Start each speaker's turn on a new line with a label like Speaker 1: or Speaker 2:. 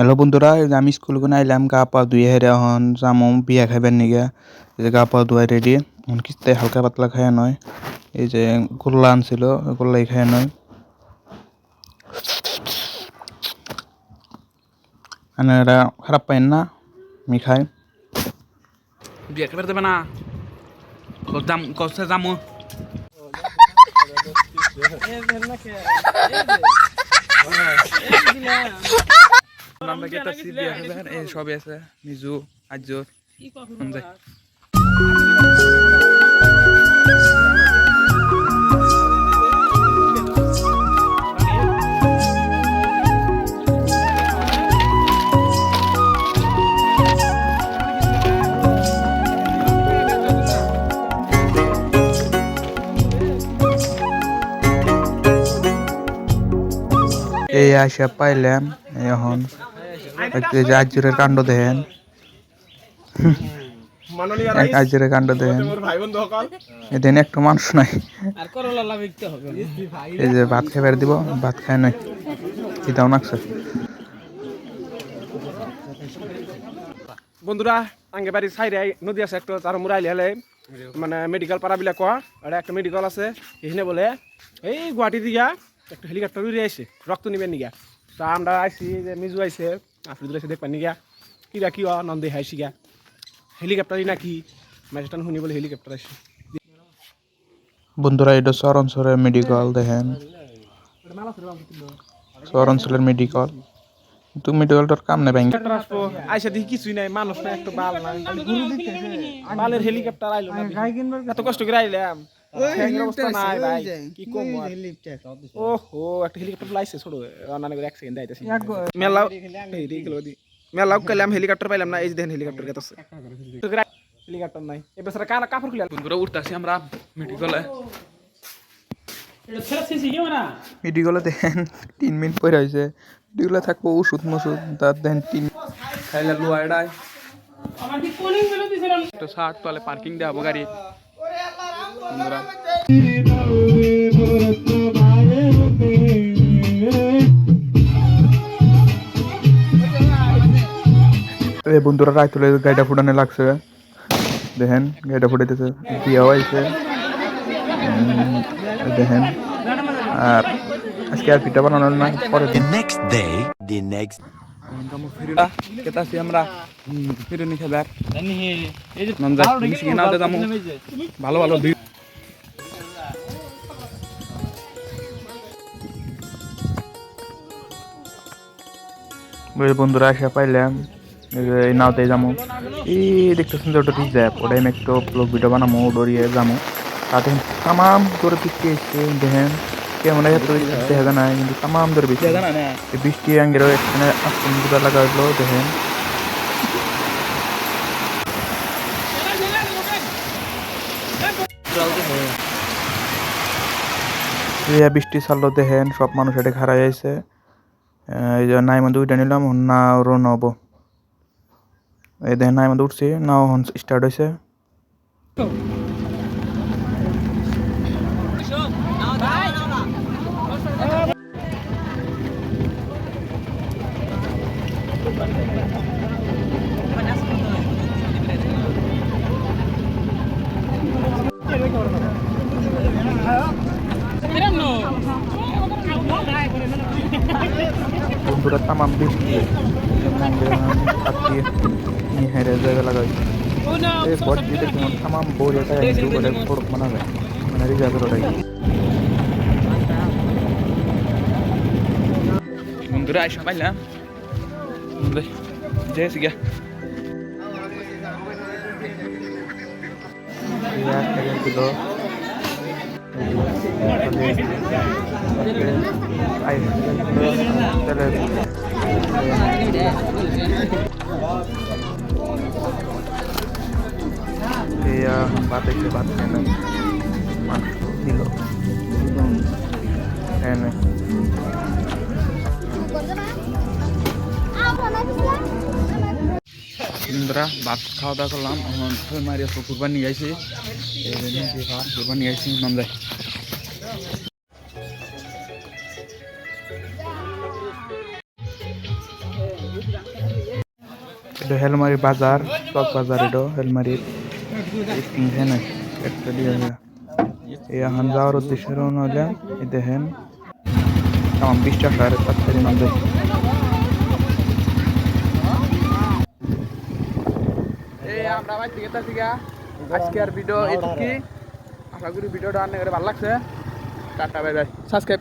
Speaker 1: Hello বন্ধুরা এই যে আমি স্কুল করে আইলাম গা পা ধুয়ে হেরে এখন যামো বিয়া খাইবার নিগে এই যে গা পা ধুয়াই রেডি এখন কিস্তে হালকা পাতলা খায় নয় এই যে গোল্লা আনছিল ওই গোল্লাই খায় নয় মানে এটা খারাপ পাইন না আমি খাই
Speaker 2: বিয়া খাবার দেবে না। কত দাম এই সবে আছে। মিজু আজর যায়
Speaker 1: এই আইসা পাইলাম এখন আজরের কাণ্ড দেখেন। এক আজরের কাণ্ড দেখেন। এদিন একটু মানুষ নাই।
Speaker 2: আর করলা লাগাইতে হবে
Speaker 1: এই যে ভাত দিব ভাত খায় নাই। নাকছে?
Speaker 3: বন্ধুরা আঙ্গে বাড়ির সাইডে নদী আছে একটা তার মুরাইলে হলে মানে মেডিকেল পাড়াবিলা কোয়া আর একটা মেডিকেল আছে এখানে বলে এই গুয়াহাটি দিয়া একটা হেলিকপ্টার উড়ে আইছে রক্ত নিবেন নিগা। তা আমরা আইসি যে মিজু আইছে আফরিদুল আইসে দেখবেন নিগা কিরা কি নন্দে হাইছি গা। হেলিকপ্টারই নাকি? ম্যাচটান শুনি বলে হেলিকপ্টার আইসে
Speaker 1: বন্ধুরা এটা শহর অঞ্চলের মেডিকেল দেখেন। শহর অঞ্চলের মেডিকেল কিন্তু মেডিকেলটার কাম নেই ব্যাংক
Speaker 3: আইসা দেখি কিছুই নাই মানুষ না একটু বাল নাই। বালের হেলিকপ্টার আইলো না এত কষ্ট করে আইলাম। হেলিকপ্টার পাইলাম না এই দেখেন হেলিকপ্টার হেলিকপ্টার নাই। এ বেচারা কানা কাপড় খুলে
Speaker 2: বন্ধুরা উঠতেছি আমরা মেডিকেলে
Speaker 1: মেডিকেলে দেখেন তিন মিনিট পরে হয়েছে। মেডিকেলে থাকব ওষুধ মষুধ তার দেখেন তিন
Speaker 2: খাইলে লুয়া এডাই তো ষাট তলে পার্কিং দেওয়া গাড়ি। বন্ধুরা
Speaker 1: এই বন্ধুরা রায় তুলে গাড়িটা ফুটানো লাগছে। দেখেন গাড়িটা ফুটাইতেছে। বিয়াও আইছে? দেখেন। আর আজকে আর পিঠা বানানোর নাই পরে
Speaker 4: The next day, the next
Speaker 2: ফিরুলা আমরা ফিরুনি খাবার নন্দা মিশিয়ে নাও দামু ভালো ভালো
Speaker 1: বন্ধুরা আসা পাইলাম। এই নাওতে যাব এই দেখতেছেন যে ওটা রিজার্ভ ওটা আমি একটু ব্লগ ভিডিও বানাবো ডরিয়ে যাব তাতে তামাম করে বৃষ্টি এসছে দেখেন। কেমন দেখা যায় না কিন্তু তামাম ধরে বৃষ্টি। বৃষ্টি আঙ্গেরও এখানে আসতে দুটা লাগা হইল দেখেন। বৃষ্টি ছাড়লো দেখেন। সব মানুষ এটা খারাই আছে এই যে নাই মধ্যে উঠে নিলাম না ওরও নব এই দেখেন নাই মধ্যে উঠছি নাও স্টার্ট হয়েছে বন্ধুরা তামাম বৃষ্টি কাটিয়ে নিয়ে হেরে জায়গা লাগাই এই বট দিয়ে কেমন তামাম বই এটা হিন্দু করে ফোরক বানাবে মানে রিজার্ভের ওটাই
Speaker 2: বন্ধুরা আইসা পাইলাম যে গিয়া
Speaker 1: কিলো ভাত এসে ভাত খেয়ে নেয় মাংস দিল খেয়ে নেয়
Speaker 2: বন্ধুরা ভাত খাওয়া দাওয়া করলাম। এখন মারিয়া কুরবান নিয়ে আইছি কুরবান নাম যায়
Speaker 1: হেলমারি বাজার, চক বাজার এটা হেলমারির তিনখানে একটা দিয়ে এখন যাওয়ার উদ্দেশ্যে রওনা হলে এই দেখেন, আমার বিশ্বাস আর তাড়াতাড়ি নামবে
Speaker 2: এই আমরা আজকে আর ভিডিও এটুকি। আশা করি ভিডিওটা অনেক ভালো লাগছে। Tata bye bye. সাবস্ক্রাইব